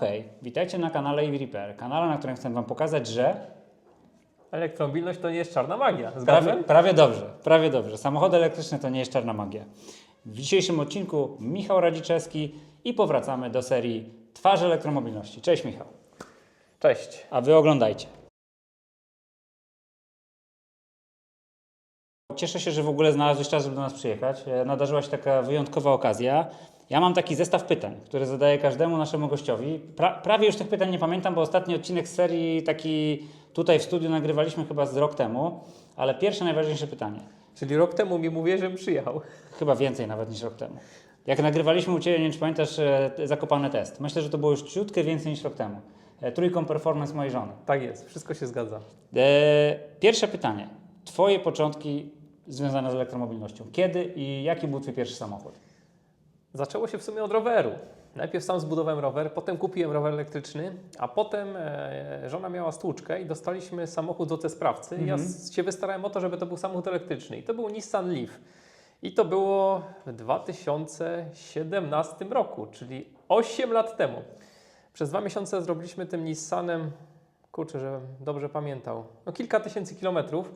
Hej, witajcie na kanale EV Repair, kanale, na którym chcę Wam pokazać, że Elektromobilność to nie jest czarna magia. prawie, Zgadzam? prawie dobrze, prawie dobrze. Samochody elektryczne to nie jest czarna magia. W dzisiejszym odcinku Michał Radziczewski i powracamy do serii Twarz elektromobilności. Cześć Michał, Cześć. a Wy oglądajcie. Cieszę się, że w ogóle znalazłeś czas, żeby do nas przyjechać. E, Nadarzyła się taka wyjątkowa okazja. Ja mam taki zestaw pytań, który zadaję każdemu naszemu gościowi. Pra, prawie już tych pytań nie pamiętam, bo ostatni odcinek z serii taki tutaj w studiu nagrywaliśmy chyba z rok temu, ale pierwsze najważniejsze pytanie. Czyli rok temu mi mówię, żebym przyjechał. Chyba więcej nawet niż rok temu. Jak nagrywaliśmy u Ciebie, nie wiem czy pamiętasz, e, zakopany test. Myślę, że to było już ciutkę więcej niż rok temu. E, Trójką performance mojej żony. Tak jest, wszystko się zgadza. E, pierwsze pytanie. Twoje początki związane z elektromobilnością. Kiedy i jaki był Twój pierwszy samochód? Zaczęło się w sumie od roweru. Najpierw sam zbudowałem rower, potem kupiłem rower elektryczny, a potem e, żona miała stłuczkę i dostaliśmy samochód OC sprawcy. Ja s- się wystarałem o to, żeby to był samochód elektryczny i to był Nissan Leaf. I to było w 2017 roku, czyli 8 lat temu. Przez dwa miesiące zrobiliśmy tym Nissanem, kurczę, żebym dobrze pamiętał, no kilka tysięcy kilometrów.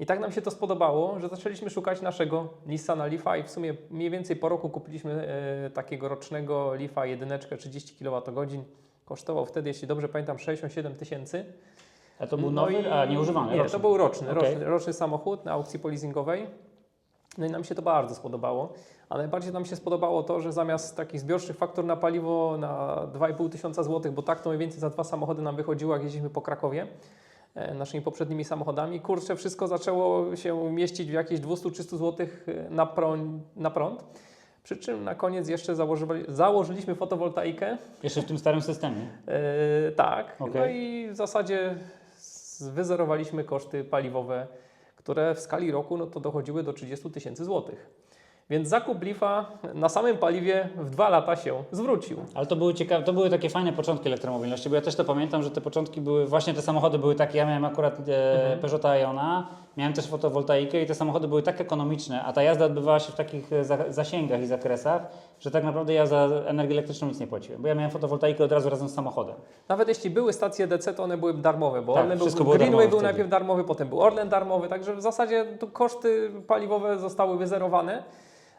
I tak nam się to spodobało, że zaczęliśmy szukać naszego Nissana Leafa i w sumie mniej więcej po roku kupiliśmy e, takiego rocznego Leafa jedyneczkę 30 kWh. Kosztował wtedy, jeśli dobrze pamiętam, 67 tysięcy. A to był No nowy, i- a nie używany? Nie, roczny. to był roczny, Okej. roczny, roczny samochód na aukcji polizingowej. No i nam się to bardzo spodobało. A najbardziej nam się spodobało to, że zamiast takich zbiorczych faktur na paliwo na 2,5 tysiąca złotych, bo tak to mniej więcej za dwa samochody nam wychodziło, jak jeździliśmy po Krakowie naszymi poprzednimi samochodami. Kurczę, wszystko zaczęło się mieścić w jakieś 200-300 złotych e, na, prąd, na prąd. Przy czym na koniec jeszcze założyli, założyliśmy fotowoltaikę. Jeszcze w tym starym systemie. E, tak. Okej. No i w zasadzie wyzerowaliśmy koszty paliwowe, które w skali roku no to dochodziły do 30 tysięcy złotych. Więc zakup Leafa na samym paliwie w dwa lata się zwrócił. Ale to były ciekawe, to były takie fajne początki elektromobilności, bo ja też to pamiętam, że te początki były, właśnie te samochody były takie, ja miałem akurat e, Mhm. Peugeota Iona, miałem też fotowoltaikę i te samochody były tak ekonomiczne, a ta jazda odbywała się w takich e, za, zasięgach i zakresach, że tak naprawdę ja za energię elektryczną nic nie płaciłem, bo ja miałem fotowoltaikę od razu razem z samochodem. Nawet jeśli były stacje DC, to one były darmowe, bo Tak, był, było Greenway był najpierw darmowy, potem był Orlen darmowy, także w zasadzie koszty paliwowe zostały wyzerowane.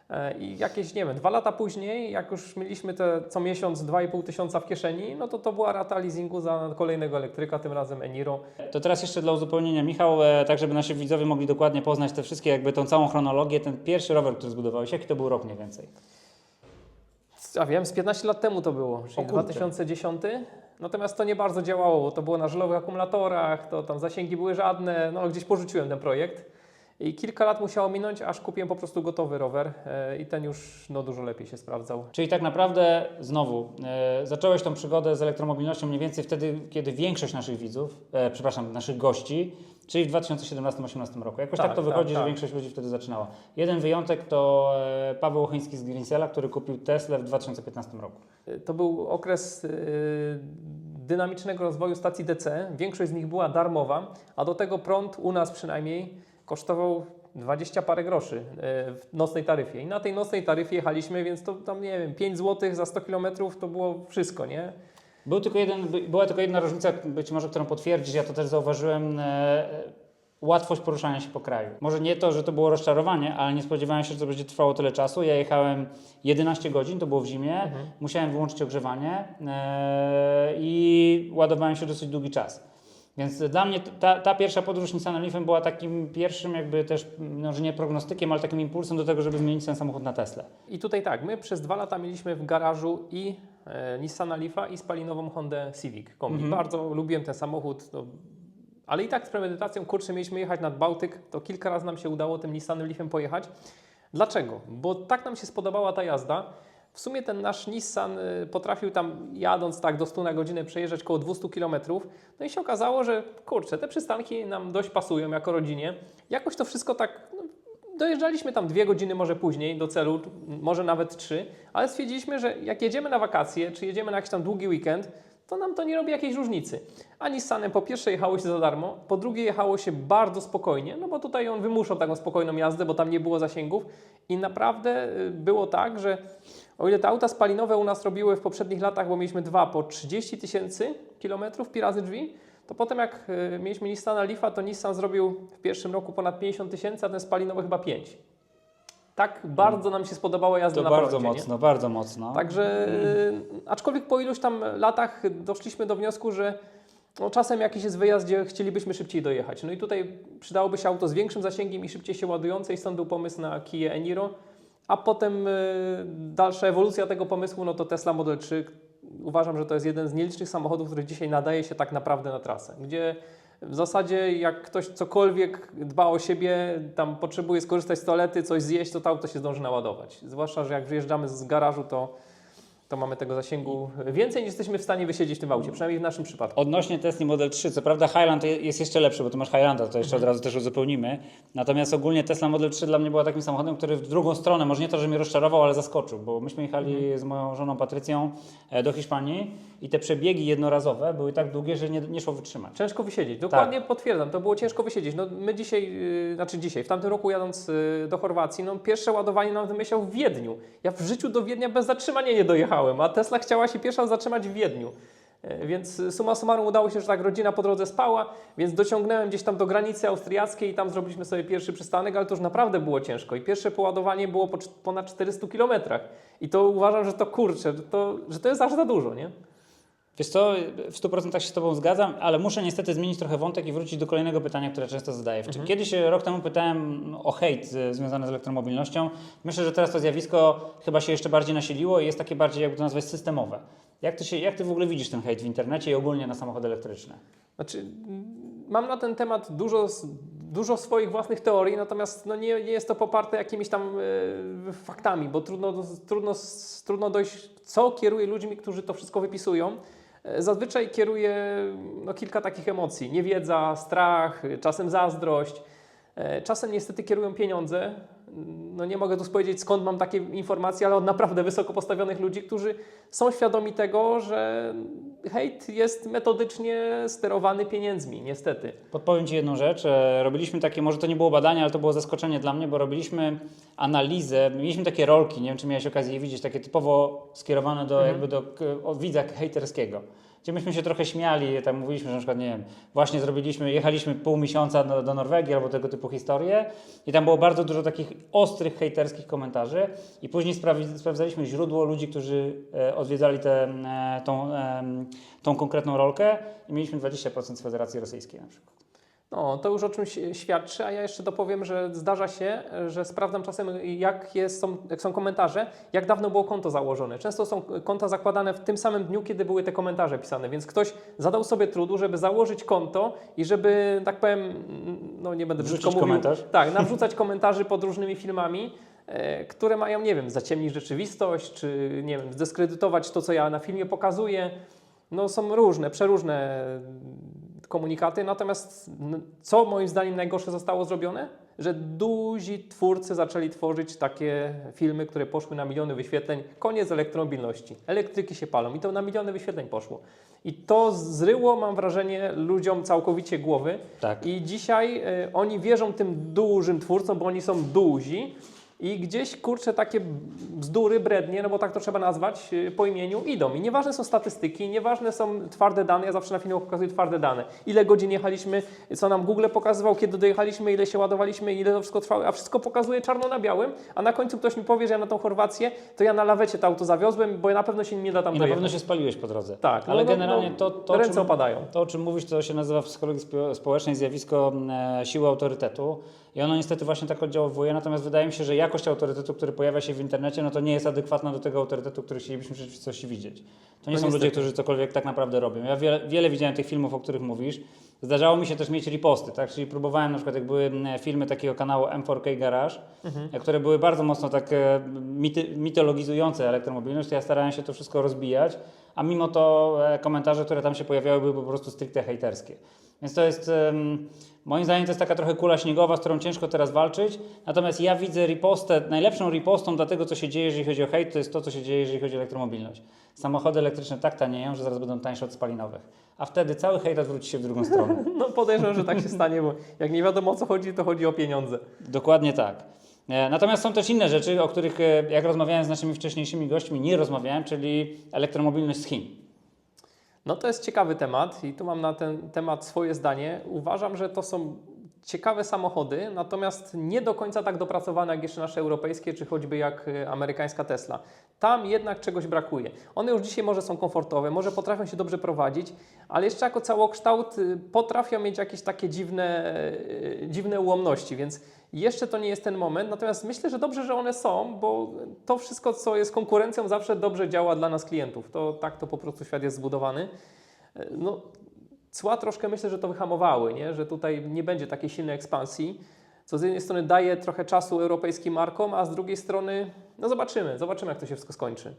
E, I jakieś, nie wiem, dwa lata później, jak już mieliśmy te co miesiąc 2,5 tysiąca w kieszeni, no to to była rata leasingu za kolejnego elektryka, tym razem Eniro. To teraz jeszcze dla uzupełnienia, Michał, e, tak żeby nasi widzowie mogli dokładnie poznać te wszystkie, jakby tą całą chronologię, ten pierwszy rower, który zbudowałeś, jaki to był rok mniej więcej? Ja wiem, z 15 lat temu to było, czyli kurczę. 2010. Natomiast to nie bardzo działało, bo to było na żelowych akumulatorach, to tam zasięgi były żadne, no gdzieś porzuciłem ten projekt. I kilka lat musiało minąć, aż kupiłem po prostu gotowy rower e, i ten już no, dużo lepiej się sprawdzał. Czyli tak naprawdę znowu e, zacząłeś tą przygodę z elektromobilnością mniej więcej wtedy, kiedy większość naszych widzów, e, przepraszam, naszych gości, czyli w 2017-2018 roku. Jakoś tak, Tak, to tak, wychodzi, że tak. większość ludzi wtedy zaczynała. Jeden wyjątek to e, Paweł Ochyński z Greensela, który kupił Teslę w 2015 roku. To był okres e, dynamicznego rozwoju stacji DC. Większość z nich była darmowa, a do tego prąd u nas przynajmniej kosztował 20 parę groszy e, w nocnej taryfie. I na tej nocnej taryfie jechaliśmy, więc to tam nie wiem, 5 zł za 100 km to było wszystko, nie? Był tylko jeden, by- była tylko jedna różnica, być może, którą potwierdzisz, ja to też zauważyłem, e, łatwość poruszania się po kraju. Może nie to, że to było rozczarowanie, ale nie spodziewałem się, że to będzie trwało tyle czasu. Ja jechałem 11 godzin, to było w zimie, musiałem wyłączyć ogrzewanie e, i ładowałem się dosyć długi czas. Więc dla mnie ta, ta pierwsza podróż Nissanem Leafem była takim pierwszym jakby też, no, że nie prognostykiem, ale takim impulsem do tego, żeby zmienić ten samochód na Teslę. I tutaj tak, my przez dwa lata mieliśmy w garażu i e, Nissana Leafa i spalinową Hondę Civic kombi. Bardzo lubiłem ten samochód, no, ale i tak z premedytacją, kurczę, mieliśmy jechać nad Bałtyk, to kilka razy nam się udało tym Nissanem Leafem pojechać. Dlaczego? Bo tak nam się spodobała ta jazda. W sumie ten nasz Nissan y, potrafił tam jadąc tak do 100 na godzinę przejeżdżać około 200 km. No i się okazało, że kurczę, te przystanki nam dość pasują jako rodzinie. Jakoś to wszystko tak no, Dojeżdżaliśmy tam dwie godziny może później do celu, może nawet trzy, ale stwierdziliśmy, że jak jedziemy na wakacje, czy jedziemy na jakiś tam długi weekend, to nam to nie robi jakiejś różnicy. A Nissanem po pierwsze jechało się za darmo, po drugie jechało się bardzo spokojnie, no bo tutaj on wymuszał taką spokojną jazdę, bo tam nie było zasięgów i naprawdę y, było tak, że O ile te auta spalinowe u nas robiły w poprzednich latach, bo mieliśmy dwa po 30 tysięcy kilometrów pi razy drzwi, to potem jak y, mieliśmy Nissana Leafa, to Nissan zrobił w pierwszym roku ponad 50 tysięcy, a ten spalinowy chyba 5. Tak bardzo nam się spodobało jazda To na bardzo prądzie, nie? mocno, bardzo mocno. Także, y, aczkolwiek po iluś tam latach doszliśmy do wniosku, że no, czasem jakiś jest wyjazd, gdzie chcielibyśmy szybciej dojechać. No i tutaj przydałoby się auto z większym zasięgiem i szybciej się ładujące i stąd był pomysł na Kia Eniro. A potem y, dalsza ewolucja tego pomysłu, no to Tesla Model 3. Uważam, że to jest jeden z nielicznych samochodów, który dzisiaj nadaje się tak naprawdę na trasę, gdzie w zasadzie jak ktoś cokolwiek dba o siebie, tam potrzebuje skorzystać z toalety, coś zjeść, to to auto się zdąży naładować. Zwłaszcza, że jak wyjeżdżamy z garażu, to, to mamy tego zasięgu więcej niż jesteśmy w stanie wysiedzieć w tym aucie, przynajmniej w naszym przypadku. Odnośnie Tesla Model 3, co prawda Highland je- jest jeszcze lepszy, bo tu masz Highlanda, to jeszcze Mhm. od razu też uzupełnimy. Natomiast ogólnie Tesla Model 3 dla mnie była takim samochodem, który w drugą stronę, może nie to, że mnie rozczarował, ale zaskoczył, bo myśmy jechali Mhm. z moją żoną Patrycją e, do Hiszpanii i te przebiegi jednorazowe były tak długie, że nie, nie szło wytrzymać. Ciężko wysiedzieć, dokładnie potwierdzam, to było ciężko wysiedzieć. No, my dzisiaj, yy, znaczy dzisiaj, w tamtym roku jadąc yy, do Chorwacji, no, pierwsze ładowanie nam wymyślał w Wiedniu. Ja w życiu do Wiednia bez zatrzymania nie dojechałem, a Tesla chciała się pierwsza zatrzymać w Wiedniu. E, Więc summa summarum udało się, że tak rodzina po drodze spała, więc dociągnąłem gdzieś tam do granicy austriackiej i tam zrobiliśmy sobie pierwszy przystanek, ale to już naprawdę było ciężko. I pierwsze poładowanie było po ponad 400 kilometrach. I to uważam, że to kurczę, że to, że to jest aż za dużo, nie? Wiesz co, w 100% się z Tobą zgadzam, ale muszę niestety zmienić trochę wątek i wrócić do kolejnego pytania, które często zadaję. Mhm. Kiedyś e, rok temu pytałem o hejt z- związany z elektromobilnością. Myślę, że teraz to zjawisko chyba się jeszcze bardziej nasiliło i jest takie bardziej, jakby to nazwać, systemowe. Jak ty, się, jak ty w ogóle widzisz ten hejt w internecie i ogólnie na samochody elektryczne? Znaczy, mam na ten temat dużo, dużo swoich własnych teorii, natomiast no nie, nie jest to poparte jakimiś tam e, faktami, bo trudno, trudno, trudno dojść, co kieruje ludźmi, którzy to wszystko wypisują. Zazwyczaj kieruje no, kilka takich emocji. Niewiedza, strach, czasem zazdrość. E, Czasem niestety kierują pieniądze. No nie mogę tu powiedzieć skąd mam takie informacje, ale od naprawdę wysoko postawionych ludzi, którzy są świadomi tego, że hejt jest metodycznie sterowany pieniędzmi, niestety. Podpowiem Ci jedną rzecz. E, Robiliśmy takie, może to nie było badanie, ale to było zaskoczenie dla mnie, bo robiliśmy analizę, mieliśmy takie rolki, nie wiem czy miałeś okazję je widzieć, takie typowo skierowane do, jakby do o, widza hejterskiego. Gdzie myśmy się trochę śmiali, tam mówiliśmy, że na przykład, nie wiem, właśnie zrobiliśmy, jechaliśmy pół miesiąca do, do Norwegii albo tego typu historie i tam było bardzo dużo takich ostrych hejterskich komentarzy i później sprawdzaliśmy źródło ludzi, którzy e, odwiedzali tę e, tą, em, tą konkretną rolkę i mieliśmy 20% z Federacji Rosyjskiej na przykład. No, to już o czymś świadczy, a ja jeszcze dopowiem, że zdarza się, że sprawdzam czasem, jak, jest, są, jak są komentarze, jak dawno było konto założone. Często są konta zakładane w tym samym dniu, kiedy były te komentarze pisane, więc ktoś zadał sobie trudu, żeby założyć konto i żeby, tak powiem, no nie będę brzydko mówił, komentarz? Tak, nawrzucać komentarzy pod różnymi filmami, e, które mają, nie wiem, zaciemnić rzeczywistość, czy nie wiem, zdyskredytować to, co ja na filmie pokazuję. No są różne, przeróżne komunikaty, natomiast co moim zdaniem najgorsze zostało zrobione? Że duzi twórcy zaczęli tworzyć takie filmy, które poszły na miliony wyświetleń. Koniec elektromobilności. Elektryki się palą i to na miliony wyświetleń poszło. I to zryło, mam wrażenie, ludziom całkowicie głowy. Tak. I dzisiaj y, oni wierzą tym dużym twórcom, bo oni są duzi. I gdzieś, kurczę, takie bzdury, brednie, no bo tak to trzeba nazwać, y, po imieniu idą. I nieważne są statystyki, nieważne są twarde dane, ja zawsze na filmach pokazuję twarde dane. Ile godzin jechaliśmy, co nam Google pokazywał, kiedy dojechaliśmy, ile się ładowaliśmy, ile to wszystko trwało, a wszystko pokazuje czarno na białym, a na końcu ktoś mi powie, że ja na tą Chorwację, to ja na lawecie to auto zawiozłem, bo ja na pewno się nie da tam I na dojechać. pewno się spaliłeś po drodze. Tak, ale no, no, generalnie no, to, to, o ręce czym, opadają. to, o czym mówisz, to się nazywa w psychologii spo- społecznej zjawisko e, siły autorytetu i ono niestety właśnie tak oddziaływuje, natomiast wydaje mi się, że jakość autorytetu, który pojawia się w internecie, no to nie jest adekwatna do tego autorytetu, który chcielibyśmy w rzeczywistości widzieć. To nie No są ludzie, którzy cokolwiek tak naprawdę robią. Ja wiele, wiele widziałem tych filmów, o których mówisz. Zdarzało mi się też mieć riposty, tak? Czyli próbowałem na przykład, jak były m, filmy takiego kanału M4K Garage, Mhm. e, które były bardzo mocno tak e, mity, mitologizujące elektromobilność, to ja starałem się to wszystko rozbijać, a mimo to e, komentarze, które tam się pojawiały, były po prostu stricte hejterskie. Więc to jest, em, moim zdaniem, to jest taka trochę kula śniegowa, z którą ciężko teraz walczyć. Natomiast ja widzę ripostę, najlepszą ripostą dla tego, co się dzieje, jeżeli chodzi o hejt, to jest to, co się dzieje, jeżeli chodzi o elektromobilność. Samochody elektryczne tak tanieją, że zaraz będą tańsze od spalinowych. A wtedy cały hejt odwróci się w drugą stronę. No podejrzewam, że tak się stanie, bo jak nie wiadomo o co chodzi, to chodzi o pieniądze. Dokładnie tak. E, Natomiast są też inne rzeczy, o których e, jak rozmawiałem z naszymi wcześniejszymi gośćmi, nie rozmawiałem, czyli elektromobilność z Chin. No to jest ciekawy temat i tu mam na ten temat swoje zdanie. Uważam, że to są ciekawe samochody, natomiast nie do końca tak dopracowane jak jeszcze nasze europejskie, czy choćby jak y, amerykańska Tesla. Tam jednak czegoś brakuje. One już dzisiaj może są komfortowe, może potrafią się dobrze prowadzić, ale jeszcze jako całokształt y, potrafią mieć jakieś takie dziwne, y, dziwne ułomności, więc jeszcze to nie jest ten moment. Natomiast myślę, że dobrze, że one są, bo to wszystko, co jest konkurencją, zawsze dobrze działa dla nas klientów. To tak to po prostu świat jest zbudowany. Y, No, cła troszkę myślę, że to wyhamowały, nie? że tutaj nie będzie takiej silnej ekspansji, co z jednej strony daje trochę czasu europejskim markom, a z drugiej strony, no zobaczymy, zobaczymy jak to się wszystko skończy.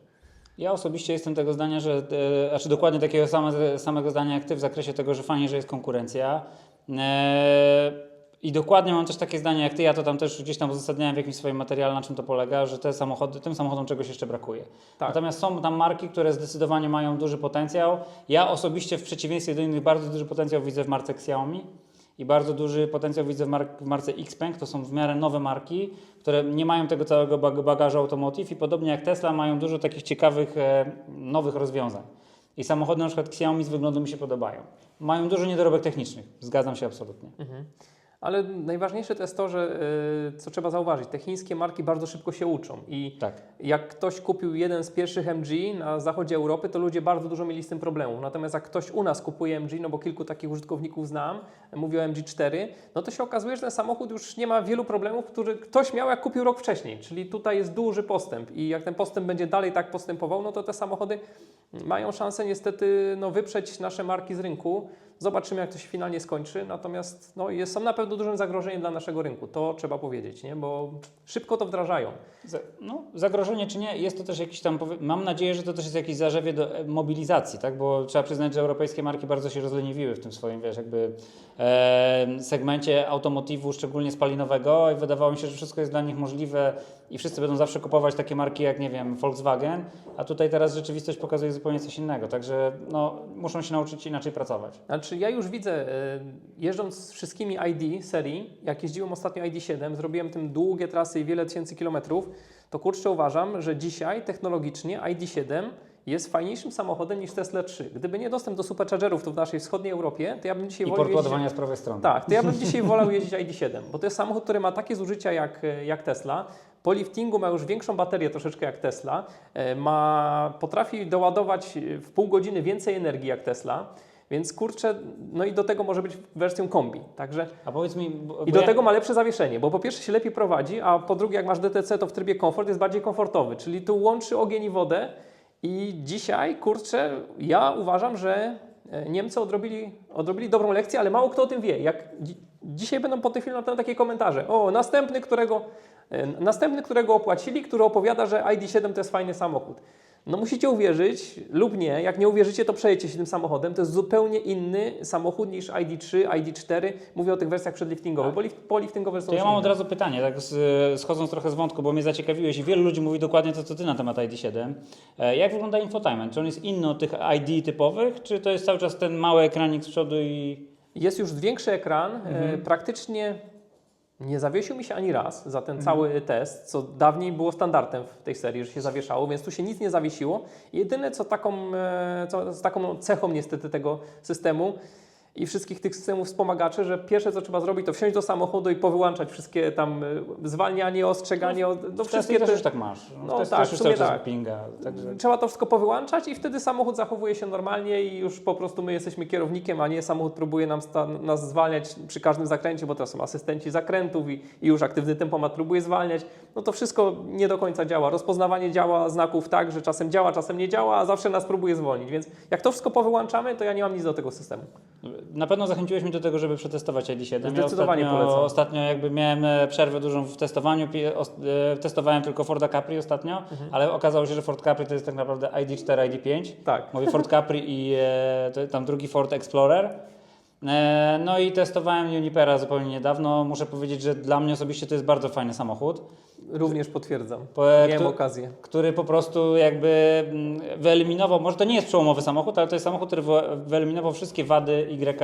Ja osobiście jestem tego zdania, że, e, znaczy dokładnie takiego same, samego zdania jak Ty w zakresie tego, że fajnie, że jest konkurencja. E, I dokładnie mam też takie zdanie jak Ty, ja to tam też gdzieś tam uzasadniałem w jakimś swoim materiale, na czym to polega, że te samochody, tym samochodom czegoś jeszcze brakuje. Tak. Natomiast są tam marki, które zdecydowanie mają duży potencjał. Ja osobiście w przeciwieństwie do innych bardzo duży potencjał widzę w marce Xiaomi i bardzo duży potencjał widzę w, mark- w marce Xpeng. To są w miarę nowe marki, które nie mają tego całego bag- bagażu automotive i podobnie jak Tesla mają dużo takich ciekawych e, nowych rozwiązań. I samochody na przykład Xiaomi z wyglądu mi się podobają. Mają dużo niedorobek technicznych. Zgadzam się absolutnie. Mhm. Ale najważniejsze to jest to, że y, co trzeba zauważyć, te chińskie marki bardzo szybko się uczą i Tak. jak ktoś kupił jeden z pierwszych MG na zachodzie Europy, to ludzie bardzo dużo mieli z tym problemów. Natomiast jak ktoś u nas kupuje MG, no bo kilku takich użytkowników znam, mówię o MG4, no to się okazuje, że ten samochód już nie ma wielu problemów, które ktoś miał jak kupił rok wcześniej. Czyli tutaj jest duży postęp i jak ten postęp będzie dalej tak postępował, no to te samochody mają szansę niestety no, wyprzeć nasze marki z rynku. Zobaczymy, jak to się finalnie skończy. Natomiast no, jest, są na pewno dużym zagrożeniem dla naszego rynku. To trzeba powiedzieć, nie? bo szybko to wdrażają. No, zagrożenie czy nie, jest to też jakiś tam, mam nadzieję, że to też jest jakieś zarzewie do e, mobilizacji, tak? bo trzeba przyznać, że europejskie marki bardzo się rozleniwiły w tym swoim, wiesz, jakby e, segmencie automotywu, szczególnie spalinowego i wydawało mi się, że wszystko jest dla nich możliwe i wszyscy będą zawsze kupować takie marki jak, nie wiem, Volkswagen, a tutaj teraz rzeczywistość pokazuje zupełnie coś innego, także no, muszą się nauczyć inaczej pracować. Znaczy ja już widzę, e, jeżdżąc z wszystkimi ID serii, jak jeździłem ostatnio ID7, zrobiłem tym długie trasy i wiele tysięcy kilometrów, to kurczę uważam, że dzisiaj technologicznie ID7 jest fajniejszym samochodem niż Tesla 3. Gdyby nie dostęp do superchargerów tu w naszej wschodniej Europie, to ja bym dzisiaj I wolał port jeździć... ładowania z prawej strony. Tak, to ja bym dzisiaj wolał jeździć ID7, bo to jest samochód, który ma takie zużycia jak, jak Tesla. Po liftingu ma już większą baterię troszeczkę jak Tesla. E, Ma, potrafi doładować w pół godziny więcej energii jak Tesla. Więc kurczę, no i do tego może być wersją kombi. Także A powiedz mi... bo- i do ja- tego ma lepsze zawieszenie, bo po pierwsze się lepiej prowadzi, a po drugie jak masz DTC to w trybie komfort jest bardziej komfortowy, czyli tu łączy ogień i wodę i dzisiaj, kurczę, ja uważam, że e, Niemcy odrobili, odrobili dobrą lekcję, ale mało kto o tym wie. Jak dzi- dzisiaj będą po tej filmie na takie komentarze, o następny, którego, e, następny, którego opłacili, który opowiada, że ID7 to jest fajny samochód. No musicie uwierzyć lub nie, jak nie uwierzycie, to przejedźcie się tym samochodem. To jest zupełnie inny samochód niż ID3, ID4. Mówię o tych wersjach przedliftingowych, bo lift, poliftingowe są To ja mam inne. od razu pytanie, tak schodząc trochę z wątku, bo mnie zaciekawiłeś i wielu ludzi mówi dokładnie to, co Ty na temat ID7. E, Jak wygląda infotainment? Czy on jest inny od tych ID typowych, czy to jest cały czas ten mały ekranik z przodu i... Jest już większy ekran, Mhm. e, praktycznie nie zawiesił mi się ani raz za ten Mhm. cały test, co dawniej było standardem w tej serii, że się zawieszało, więc tu się nic nie zawiesiło. Jedyne co taką, e, co, z taką cechą niestety tego systemu i wszystkich tych systemów wspomagaczy, że pierwsze co trzeba zrobić to wsiąść do samochodu i powyłączać wszystkie tam e, zwalnianie, ostrzeganie, od- no Teslie wszystkie też te, tak masz. No Tesli tak, też tak. pinga. Także... Trzeba to wszystko powyłączać i wtedy samochód zachowuje się normalnie i już po prostu my jesteśmy kierownikiem, a nie samochód próbuje nam nas zwalniać przy każdym zakręcie, bo teraz są asystenci zakrętów i, i już aktywny tempomat próbuje zwalniać. No to wszystko nie do końca działa. Rozpoznawanie działa znaków tak, że czasem działa, czasem nie działa, a zawsze nas próbuje zwolnić. Więc jak to wszystko powyłączamy, to ja nie mam nic do tego systemu. Na pewno zachęciłeś mnie do tego, żeby przetestować ID7. Zdecydowanie ja ostatnio, polecam. ostatnio jakby miałem e, przerwę dużą w testowaniu. E, Testowałem tylko Forda Capri ostatnio, Mhm. ale okazało się, że Ford Capri to jest tak naprawdę ID4, ID5. Tak. Mówię Ford Capri i e, tam drugi Ford Explorer. No i testowałem Junipera zupełnie niedawno. Muszę powiedzieć, że dla mnie osobiście to jest bardzo fajny samochód. Również potwierdzam. Po- Miałem kto- okazję. który po prostu jakby mm, wyeliminował, może to nie jest przełomowy samochód, ale to jest samochód, który wy- wyeliminował wszystkie wady Y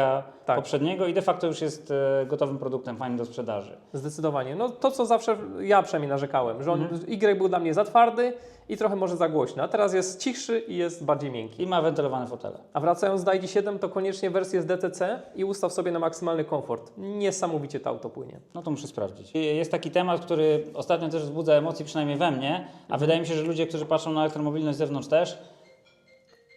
Tak. poprzedniego i de facto już jest e, gotowym produktem fajnym do sprzedaży. Zdecydowanie. No to, co zawsze ja przynajmniej narzekałem, że on, Y był dla mnie za twardy i trochę może za głośny, a teraz jest cichszy i jest bardziej miękki. I ma wentylowane fotele. A wracając do ID7, to koniecznie wersję z DTC i ustaw sobie na maksymalny komfort. Niesamowicie to auto płynie. No to muszę sprawdzić. Jest taki temat, który ostatnio też wzbudza emocje, przynajmniej we mnie, a wydaje mi się, że ludzie, którzy patrzą na elektromobilność z zewnątrz też,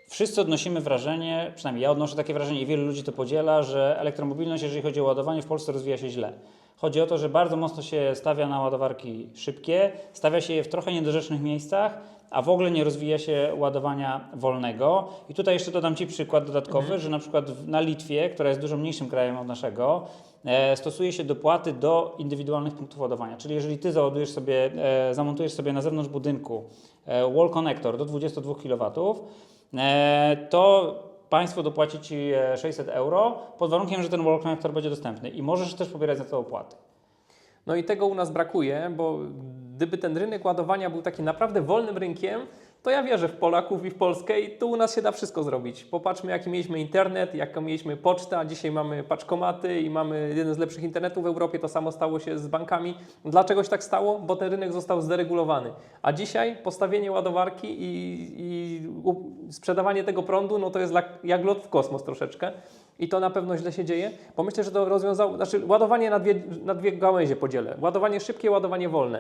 wszyscy odnosimy wrażenie, przynajmniej ja odnoszę takie wrażenie i wielu ludzi to podziela, że elektromobilność, jeżeli chodzi o ładowanie, w Polsce rozwija się źle. Chodzi o to, że bardzo mocno się stawia na ładowarki szybkie, stawia się je w trochę niedorzecznych miejscach, a w ogóle nie rozwija się ładowania wolnego. I tutaj jeszcze dodam Ci przykład dodatkowy, że na przykład na Litwie, która jest dużo mniejszym krajem od naszego, e, stosuje się dopłaty do indywidualnych punktów ładowania. Czyli jeżeli Ty załadujesz sobie, e, zamontujesz sobie na zewnątrz budynku e, wall connector do 22 kW, to państwo dopłaci Ci e, 600 euro pod warunkiem, że ten wall connector będzie dostępny i możesz też pobierać za to opłaty. No i tego u nas brakuje, bo gdyby ten rynek ładowania był taki naprawdę wolnym rynkiem, to ja wierzę w Polaków i w Polskę i tu u nas się da wszystko zrobić. Popatrzmy, jaki mieliśmy internet, jaką mieliśmy pocztę, a dzisiaj mamy paczkomaty i mamy jeden z lepszych internetów w Europie. To samo stało się z bankami. Dlaczego się tak stało? Bo ten rynek został zderegulowany. A dzisiaj postawienie ładowarki i, i sprzedawanie tego prądu, no to jest jak lot w kosmos troszeczkę. I to na pewno źle się dzieje, bo myślę, że to rozwiązało, znaczy ładowanie na dwie, na dwie gałęzie podzielę. Ładowanie szybkie, ładowanie wolne.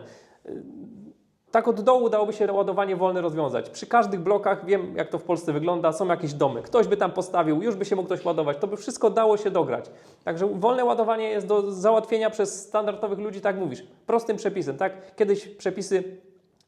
Tak od dołu dałoby się ładowanie wolne rozwiązać. Przy każdych blokach, wiem jak to w Polsce wygląda, są jakieś domy. Ktoś by tam postawił, już by się mógł ktoś ładować. To by wszystko dało się dograć. Także wolne ładowanie jest do załatwienia przez standardowych ludzi, tak mówisz, prostym przepisem. Tak? Kiedyś przepisy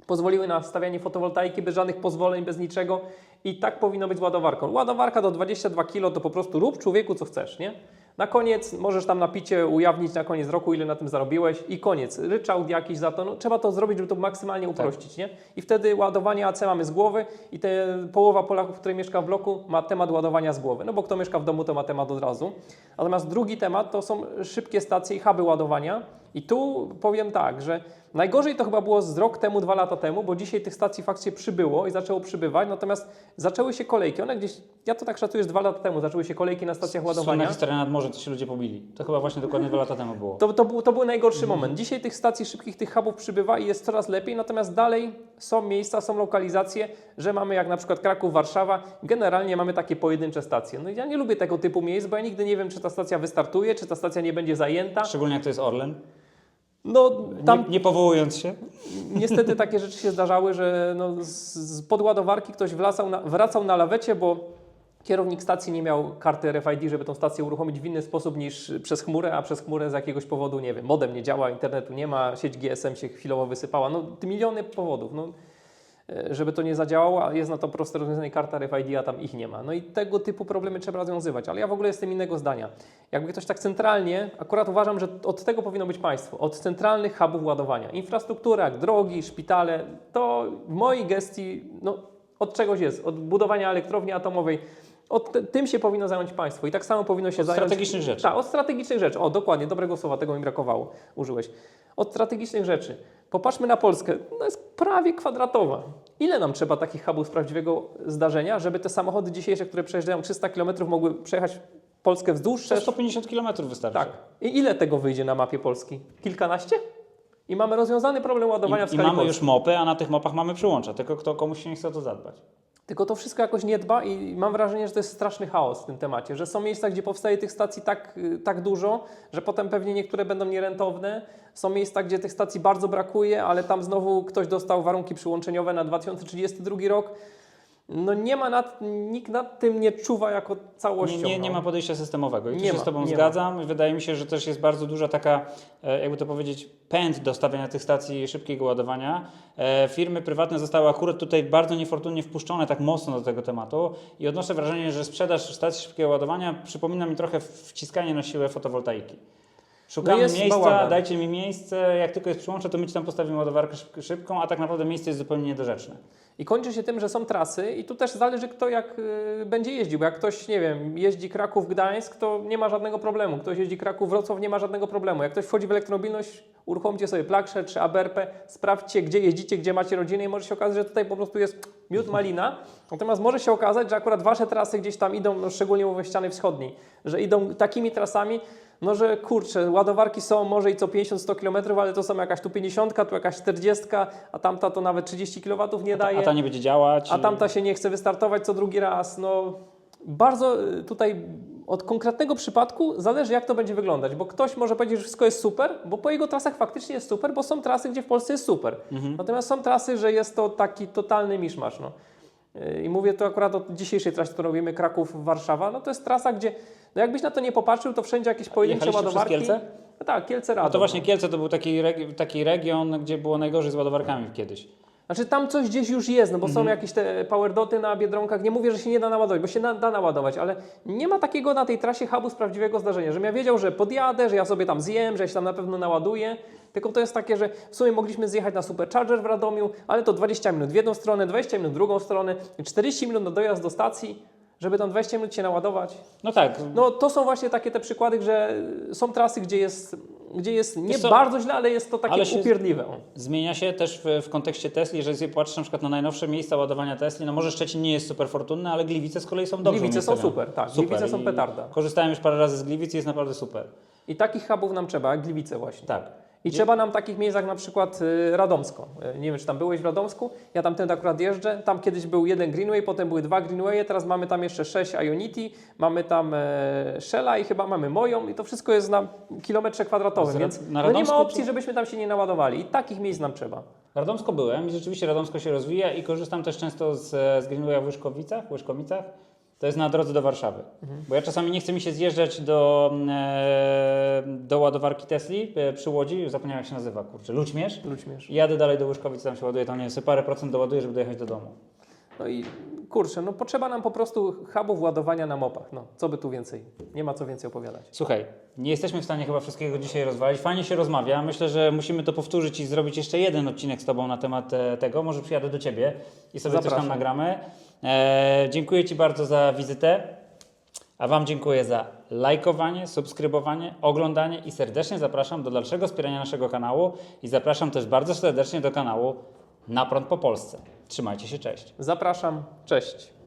pozwoliły na stawianie fotowoltaiki bez żadnych pozwoleń, bez niczego i tak powinno być z ładowarką. Ładowarka do 22 kg to po prostu rób człowieku co chcesz, nie? Na koniec możesz tam na picie ujawnić na koniec roku, ile na tym zarobiłeś i koniec. Ryczałt jakiś za to. No, trzeba to zrobić, żeby to maksymalnie uprościć, nie? I wtedy ładowanie AC mamy z głowy i te połowa Polaków, który mieszka w bloku, ma temat ładowania z głowy. No bo kto mieszka w domu, to ma temat od razu. Natomiast drugi temat to są szybkie stacje i huby ładowania. I tu powiem tak, że najgorzej to chyba było z rok temu, dwa lata temu, bo dzisiaj tych stacji faktycznie przybyło i zaczęło przybywać, natomiast zaczęły się kolejki. One gdzieś, ja to tak szacuję, że dwa lata temu zaczęły się kolejki na stacjach ładowania. historia nad morzem, to się ludzie pobili. To chyba właśnie dokładnie dwa lata temu było. To, to, był, to był najgorszy Mhm. moment. Dzisiaj tych stacji szybkich, tych hubów przybywa i jest coraz lepiej, natomiast dalej są miejsca, są lokalizacje, że mamy jak na przykład Kraków, Warszawa, generalnie mamy takie pojedyncze stacje. No ja nie lubię tego typu miejsc, bo ja nigdy nie wiem, czy ta stacja wystartuje, czy ta stacja nie będzie zajęta. Szczególnie jak to jest Orlen. No tam Nie, nie powołując się. niestety takie rzeczy się zdarzały, że no, z, z podładowarki ktoś wracał na, wracał na lawecie, bo kierownik stacji nie miał karty RFID, żeby tą stację uruchomić w inny sposób niż przez chmurę, a przez chmurę z jakiegoś powodu, nie wiem, modem nie działa, internetu nie ma, sieć GSM się chwilowo wysypała. No miliony powodów. No, żeby to nie zadziałało, a jest na to proste rozwiązanie karta RFID, a tam ich nie ma. No i tego typu problemy trzeba rozwiązywać, ale ja w ogóle jestem innego zdania. Jakby ktoś tak centralnie, akurat uważam, że od tego powinno być państwo, od centralnych hubów ładowania. Infrastruktura, jak drogi, szpitale, to w mojej gestii no, od czegoś jest, od budowania elektrowni atomowej, od tym się powinno zająć państwo i tak samo powinno się Od zająć... strategicznych rzeczy. Tak, od strategicznych rzeczy. O, dokładnie, dobrego słowa, tego mi brakowało, użyłeś. Od strategicznych rzeczy. Popatrzmy na Polskę. No jest prawie kwadratowa. Ile nam trzeba takich hubów z prawdziwego zdarzenia, żeby te samochody dzisiejsze, które przejeżdżają 300 km, mogły przejechać Polskę wzdłuż? To szerz- 150 km wystarczy. Tak. I ile tego wyjdzie na mapie Polski? Kilkanaście? I mamy rozwiązany problem ładowania w I, I skali mamy Polski. już mopy, a na tych mopach mamy przyłącza. Tylko kto komuś się nie chce o to zadbać. Tylko to wszystko jakoś nie dba i mam wrażenie, że to jest straszny chaos w tym temacie, że są miejsca, gdzie powstaje tych stacji tak, y, tak dużo, że potem pewnie niektóre będą nierentowne. Są miejsca, gdzie tych stacji bardzo brakuje, ale tam znowu ktoś dostał warunki przyłączeniowe na 2032 rok. No nie ma nad, nikt nad tym nie czuwa jako całością. Nie, nie, no. ma podejścia systemowego. I tu Nie się ma, z Tobą nie ma. zgadzam. Wydaje mi się, że też jest bardzo duża taka, e, jakby to powiedzieć, pęd do stawiania tych stacji szybkiego ładowania. E, Firmy prywatne zostały akurat tutaj bardzo niefortunnie wpuszczone tak mocno do tego tematu i odnoszę wrażenie, że sprzedaż stacji szybkiego ładowania przypomina mi trochę wciskanie na siłę fotowoltaiki. Szukamy No jest miejsca, bałagan. dajcie mi miejsce, jak tylko jest przyłącze, to my ci tam postawimy ładowarkę szyb- szybką, a tak naprawdę miejsce jest zupełnie niedorzeczne. I kończy się tym, że są trasy i tu też zależy kto jak y, będzie jeździł. Bo jak ktoś, nie wiem, jeździ Kraków-Gdańsk, to nie ma żadnego problemu. Ktoś jeździ Kraków-Wrocław, nie ma żadnego problemu. Jak ktoś wchodzi w elektromobilność, uruchomcie sobie Plagsze czy Aberpę, sprawdźcie, gdzie jeździcie, gdzie macie rodzinę i może się okazać, że tutaj po prostu jest miód malina. Natomiast może się okazać, że akurat wasze trasy gdzieś tam idą, no szczególnie we ściany wschodniej, że idą takimi trasami, no że kurczę, ładowarki są może i co 50-100 km, ale to są jakaś tu 50, tu jakaś 40, a tamta to nawet 30 kW nie daje. A ta nie będzie działać. A tamta się nie chce wystartować co drugi raz. No, bardzo y, tutaj od konkretnego przypadku zależy, jak to będzie wyglądać, bo ktoś może powiedzieć, że wszystko jest super, bo po jego trasach faktycznie jest super, bo są trasy, gdzie w Polsce jest super. Natomiast są trasy, że jest to taki totalny miszmasz. No. I mówię to akurat o dzisiejszej trasie, którą robimy Kraków-Warszawa. No to jest trasa, gdzie no jakbyś na to nie popatrzył, to wszędzie jakieś pojedyncze ładowarki. Kielce? No tak, Kielce A Radom. to właśnie Kielce to był taki, regi- taki region, gdzie było najgorzej z ładowarkami kiedyś. Znaczy tam coś gdzieś już jest, no bo są jakieś te powerdoty na Biedronkach. Nie mówię, że się nie da naładować, bo się na, da naładować, ale nie ma takiego na tej trasie hubu z prawdziwego zdarzenia, żebym ja wiedział, że podjadę, że ja sobie tam zjem, że ja się tam na pewno naładuję. Tylko to jest takie, że w sumie mogliśmy zjechać na Supercharger w Radomiu, ale to 20 minut w jedną stronę, 20 minut w drugą stronę, 40 minut na dojazd do stacji, żeby tam 20 minut się naładować. No tak, No to są właśnie takie te przykłady, że są trasy, gdzie jest, gdzie jest nie Wiesz co? bardzo źle, ale jest to takie Ale upierdliwe. Zmienia się też w, w kontekście Tesli, jeżeli sobie patrzysz na przykład na najnowsze miejsca ładowania Tesli, no może Szczecin nie jest super fortunny, ale Gliwice z kolei są dobrze Gliwice są super, tak, Gliwice są I petarda. Korzystałem już parę razy z Gliwic i jest naprawdę super. I takich hubów nam trzeba, jak Gliwice właśnie. Tak. I trzeba nam takich miejsc jak na przykład y, Radomsko. Y, Nie wiem, czy tam byłeś w Radomsku. Ja tam ten akurat jeżdżę. Tam kiedyś był jeden Greenway, potem były dwa Greenwaye, teraz mamy tam jeszcze sześć Ionity, mamy tam e, Shella i chyba mamy moją i to wszystko jest na kilometrze kwadratowym, Ra- więc no nie ma opcji, żebyśmy tam się nie naładowali. I takich miejsc nam trzeba. Radomsko byłem i rzeczywiście Radomsko się rozwija i korzystam też często z, z Greenwaya w Łyżkowicach, Łyżkowicach. To jest na drodze do Warszawy. Mhm. Bo ja czasami nie chce mi się zjeżdżać do, e, do ładowarki Tesli e, przy Łodzi, zapomniałem jak się nazywa, kurczę, Lućmierz. Ludźmierz. I jadę dalej do Łyżkowic, tam się ładuję, tam nie wiem, sobie parę procent doładuję, żeby dojechać do domu. No i kurczę, no potrzeba nam po prostu hubów ładowania na mopach. No, co by tu więcej? Nie ma co więcej opowiadać. Słuchaj, nie jesteśmy w stanie chyba wszystkiego dzisiaj rozwalić. Fajnie się rozmawia. Myślę, że musimy to powtórzyć i zrobić jeszcze jeden odcinek z Tobą na temat e, tego. Może przyjadę do Ciebie i sobie coś Zapraszam. tam nagramy. E, dziękuję Ci bardzo za wizytę. A Wam dziękuję za lajkowanie, subskrybowanie, oglądanie i serdecznie zapraszam do dalszego wspierania naszego kanału i zapraszam też bardzo serdecznie do kanału Na Prąd po Polsce. Trzymajcie się, cześć. Zapraszam, cześć.